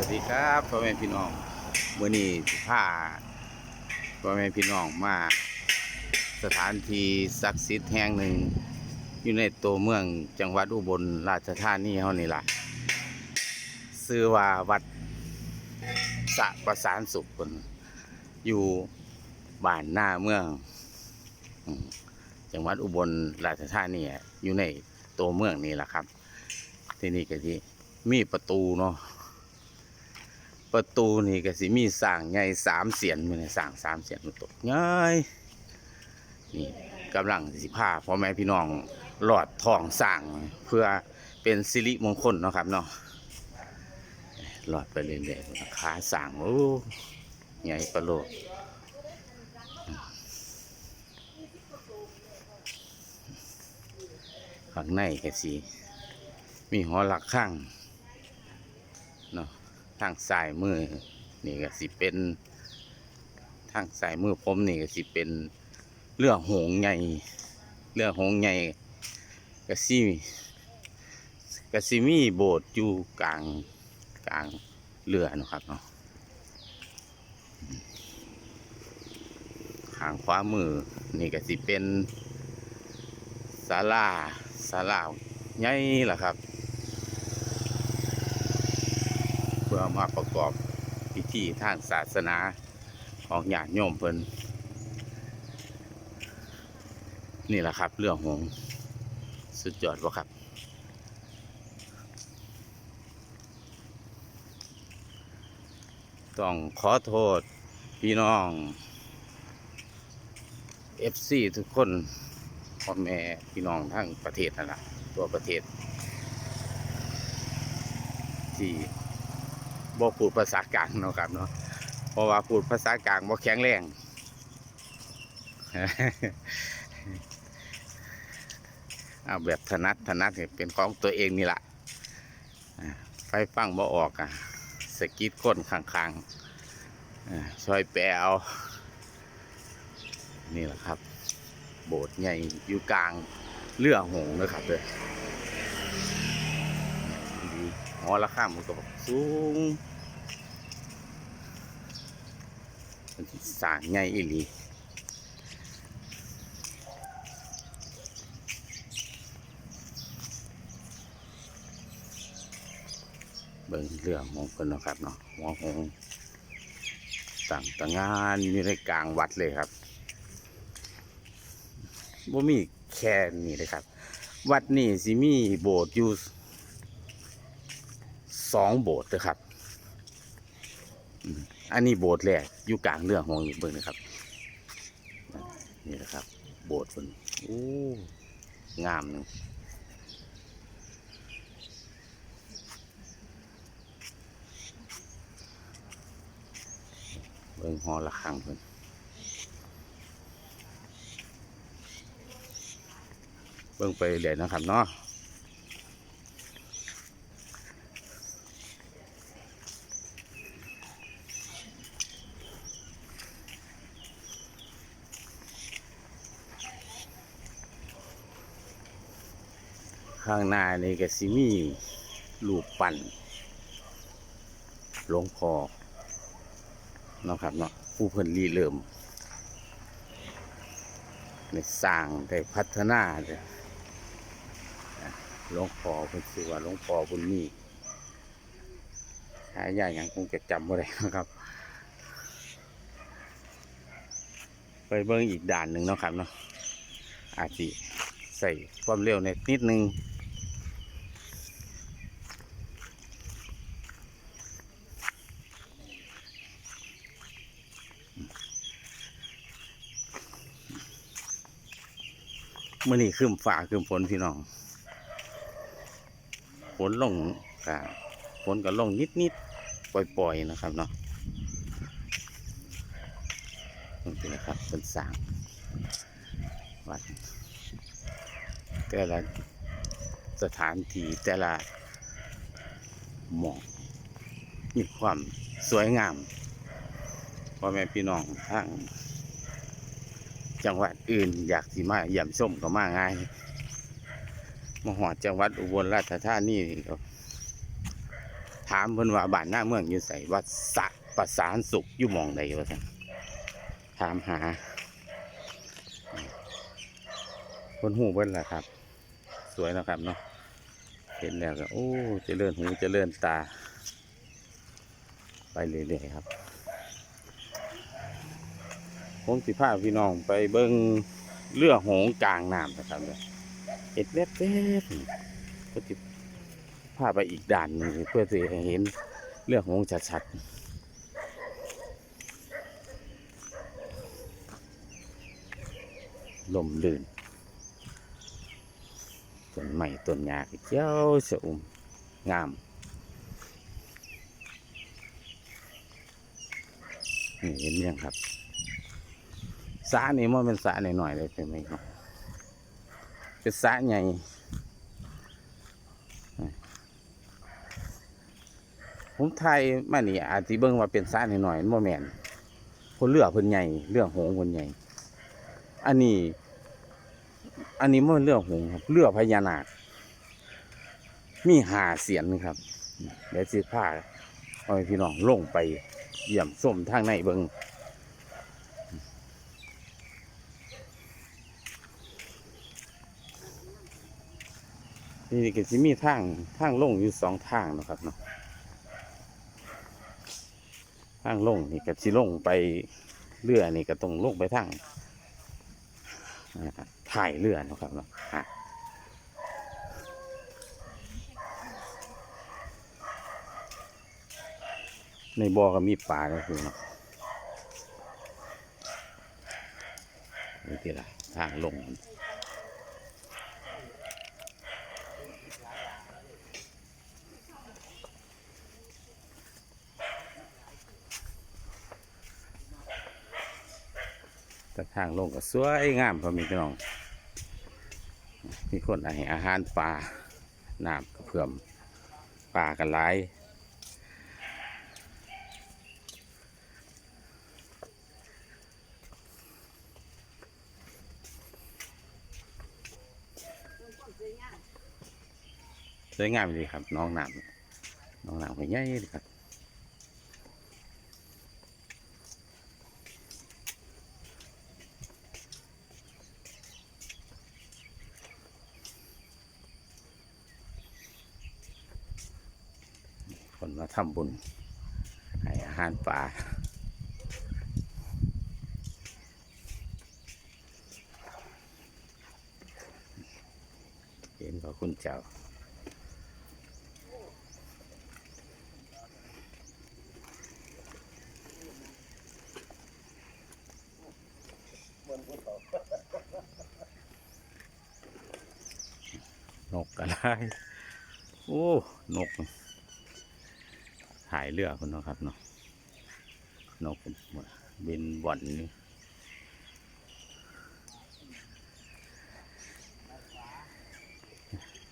วัสดีครับพ่อแม่พี่น้องเมื่อนี้สิพาพ่อแม่พี่น้องมาสถานที่ศักดิ์สิทธิ์แห่งหนึ่งอยู่ในตัวเมืองจังหวัดอุบลราชธานีเฮานี่ล่ะชื่อว่าวัดสะประสานสุขคนอยู่บ้านหน้าเมือง จังหวัดอุบลราชธานีอะอยู่ในตัวเมืองนี่แหละครับ ที่นี่ก็ที่มีประตูเนาะ ประตูนี่ก็สิมีสร้างใหญ่สามเสียนมือนี่สร้างสามเสียนมันตกง่ายนี่กำลังสิพาพ่อแม่พี่น้องหลอดทองสร้างเพื่อเป็นสิริมงคลเนาะครับเนาะหลอดไปเรื่อยๆขาสร้างโอ้ใหญ่ประโลดข้างในก็สิมีหอหลักข้าง ทางซ้ายมือนี่ก็สิเป็นทางซ้ายมือผมนี่ก็สิเป็นเรือหงใหญ่เรือหงใหญ่ก็สิก็สิมีโบสถ์อยู่กลางกลางเรือนะครับเนาะทางขวามือนี่ก็สิเป็นศาลาศาลาใหญ่ล่ะครับ เพื่อมาประกอบพิธีทางศาสนาของญาติโยมเพิ่นนี่แหละครับเรื่องของสุดยอดวะครับ ต้องขอโทษพี่น้อง FC ทุกคนพ่อแม่พี่น้องทั้งประเทศนั่นแหละตัวประเทศที่ บ่พูดภาษากลางเนาะครับเนาะเพราะว่าพูดภาษากลางบ่แข็งแรงเอาแบบถนัดถนัดเนี่ยเป็นของตัวเองนี่แหละไฟฟังบ่ออกอะสกิดก้นข้างๆช่วยแปลเอานี่แหละครับ โบสถ์ใหญ่อยู่กลางเรือหงนะครับเด้อหอระฆังมันก็แบบสูงมัน สางใหญ่อีหลีเบิ่งเรื่องของเพิ่นนะครับเนาะหัวหงต่างตางานอยู่ในกลางวัดเลยครับบ่มีแค่นี้เลยครับ วัดนี่สิมีโบสถ์อยู่สองโบสถ์นะครับ อันนี้โบสถ์แรกอยู่กลางเรื่องของเบิ่งนะครับ นี่นะครับ โบสถ์คนโอ้งามหนึ่งเบิ่งหอระฆังเพิ่นเบิ่งไปเรื่อยนะครับเนาะ ข้างหน้านี่ก็สิมีรูปปั้นหลวงพ่อเนาะครับเนาะผู้เพิ่นรีเริ่มในสร้างได้พัฒนาเหลวงพ่อเพิ่นชื่อว่าหลวงพ่อบุญมีหายากอย่างคงจะจำบ่ได้นะครับ ไปเบิ่งอีกด่านหนึ่งเนาะครับเนาะอาจสิใส่ความเร็วในนิดนึง มื่อนี้คืมฝ่าคืมฝนพี่น้องฝนลงกะฝนก็ลงนิดนิดๆปล่อยๆนะครับเนาะนี่นะครับเป็นสางวัดแต่ละสถานที่แต่ละหมองมีความสวยงามพ่อแม่พี่น้องทาง จังหวัดอื่นอยากสิมาเยี่ยมชมก็มาง่ายมาหอดจังหวัดอุบลราชธานีก็ถามเพิ่นว่าบ้านหน้าเมืองอยู่ไสว่าสะประสานสุขอยู่มองใดว่านถามหาคนหูเบิ่นล่ะครับ สวยนะครับเนาะเห็นแล้วก็โอ้จเจริญหูจเจริญตา ไปเรื่อยๆครับ ผมสิพาพี่น้องไปเบิ่งเรือหงกลางน้ำนะครับเนี่ยเห็ดแวบๆก็สิพาไปอีกด่านนึงเพื่อจะเห็นเรือหงชัดๆลมลื่นต้นไม้ต้นหญ้าเจ้าสะอุ่มงามนี่เห็นยังครับ สระนี่มันเป็นสระหน่อยๆเลยเป็นไหมครับเป็นสระใหญ่ผมไทยมานี่อาจจะเบิ่งว่าเป็นสระหน่อยๆโมแมนคนเลือกเพิ่นใหญ่เรื่องหงส์เพิ่นใหญ่ อันนี้ อันนี้มันเรื่องหงครับเรือพญานาคมีหาเสียนครับเดี๋ยวสิพาเอาพี่น้องลงไปเยี่ยมส้มทางในเบิง นี่ก็สิมีทางทางลงอยู่สองทางนะครับเนาะทางลงนี่ก็สิลงไปเรือนี่ก็ต้องลงไปทางถ่ายเรือนะครับเนาะในบ่อก็มีปลาก็คือเนาะนี่ทีละทางลงมันแต่ ทางลงก็สวยงามพอมีพี่น้อง มีคนให้อาหารปลาน้ำกระเพื่อมปลากันหลายสวยงามดีครับน้องน้ำน้องน้ำหัวใหญ่ครับ ทำบุญ ให้อาหารป่าเห็นพระคุณเจ้านกกระไรโอ้ นกายเรือคนเนะครับเนาะนกบินบ่อนนี่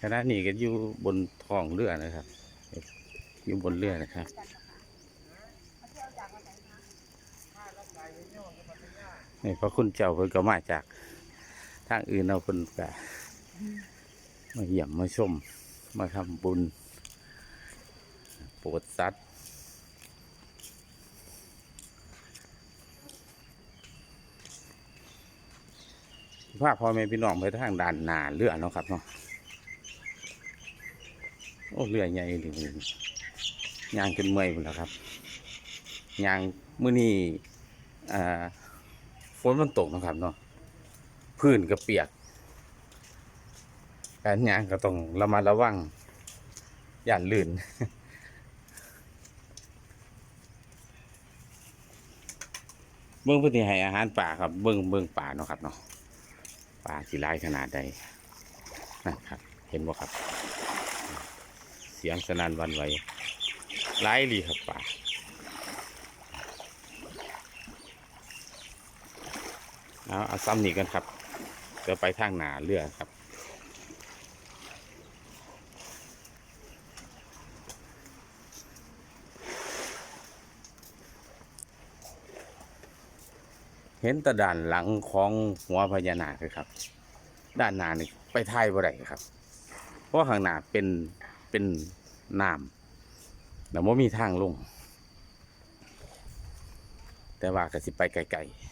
ขณะนี้ก็อยู่บนท้องเรือนะครับ อยู่บนเรือนะครับนี่พระคุณเจ้าเพิ่นก็มาจากทางอื่นเอาเพิ่นก็มาเยี่ยมมาชม มาทำบุญโปรดสัตว์ พาพ่อแม่พี่น้องไปทางด่านนาเรือเนาะครับเนาะโอ้เรือใหญ่ดียางจนเมื่อยหมดแล้วครับยางมื้อนี้อ่ฝนมันตกนะครับเนาะพื้นก็เปียกการยางก็ต้องระมัดระวังอย่าลื่นเบื้องพื้นที่ให้อาหารป่าครับเบื้องเบื้องป่าเนาะครับเนาะ ป่าสีร้ายขนาดใดนะครับ เห็นบ่ครับ เสียงสนั่นวันไหวร้ายดีครับป่าเอาเอาซ้ำนี่กันครับเดี๋ยวไปทางหนาเรือครับเห็นต่ด้านหลังของหัวพญานาคเลยครับ ด้านหน้านี่ไปถ่ายบ่ได้ครับ เพราะข้างหน้าเป็นเป็นน้ำแล้วบ่มีทางลง แต่ว่าก็สิไปไกลๆ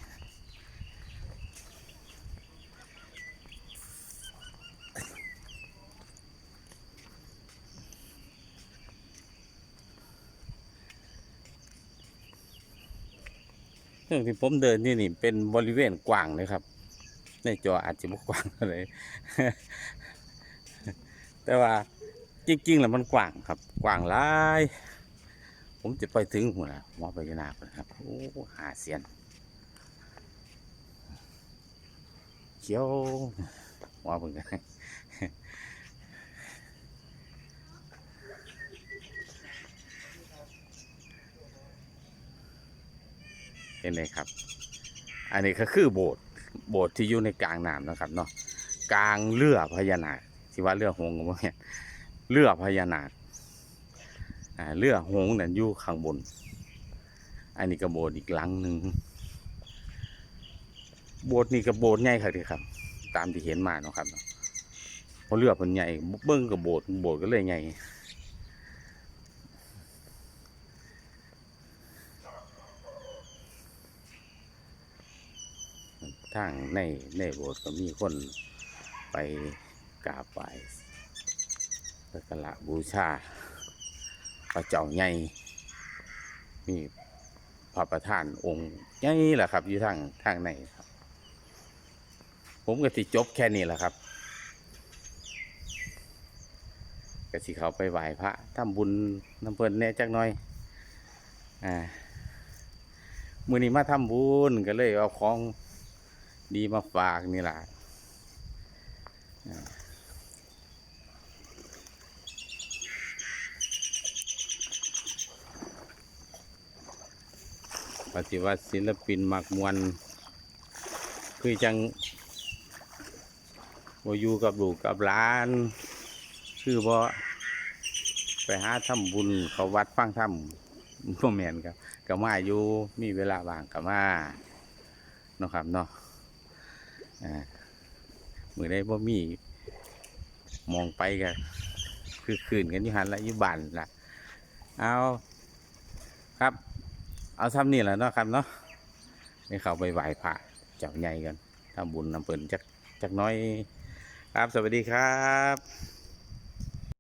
เรื่องที่ผมเดินนี่นี่เป็นบริเวณกว้างเลยครับ ในจออาจจะบ่กว้างเท่าไหร่แต่ว่าจริงๆแล้วมันกว้างครับ กว้างหลายผมจะไปถึงหัวนะหมอพญานาคนะครับโอ้หาเสียนเขียวว่าเพิ่งได้เห็นไหมครับ อันนี้ก็คือโบสถ์ โบสถ์ที่อยู่ในกลางน้ำนะครับเนาะกลางเรือพญานาคที่ว่าเรือหงส์ก็บ่แม่นเรือพญานาคเรือหงส์นั่นอยู่ข้างบน อันนี้ก็โบสถ์อีกหลังหนึ่งโบสถ์นี่ก็โบสถ์ใหญ่ครับทีครับ ตามที่เห็นมาเนาะครับเพราะเรือมันใหญ่เบิ้งกับโบสถ์โบสถ์ก็เลยใหญ่ ทางในในโบสถ์ก็มีคนไปกราบไหว้สักการะบูชา พระเจ้าใหญ่มีพระประธานองค์ใหญ่แหละครับ อยู่ทางทางในครับ ผมก็สิจบแค่นี้แหละครับก็สิเขาไปไหว้พระทำบุญน้ำเพลินแน่จักหน่อย อ่า มือนี้มาทำบุญก็เลยเอาของ ดีมาฝากนี่แหละปฏิวัติศิลปินมักมวนคือจังบอยู่กับลูกกับหลาน คือบ่ไปหาทำบุญเขาวัดฟังธรรมบ่แม่นครับก็มาอยู่มีเวลาว่างก็มาเนาะครับเนาะ มื้อใดบ่มีมองไปกันคือคืนกันยุหันละยุบันล่ะเอาครับ เอาซ้ำนี่แหละเนาะครับเนาะให้เขาไปไหว้พระเจ้าใหญ่กันทำบุญนำเปิ่นจักจักน้อย ครับสวัสดีครับ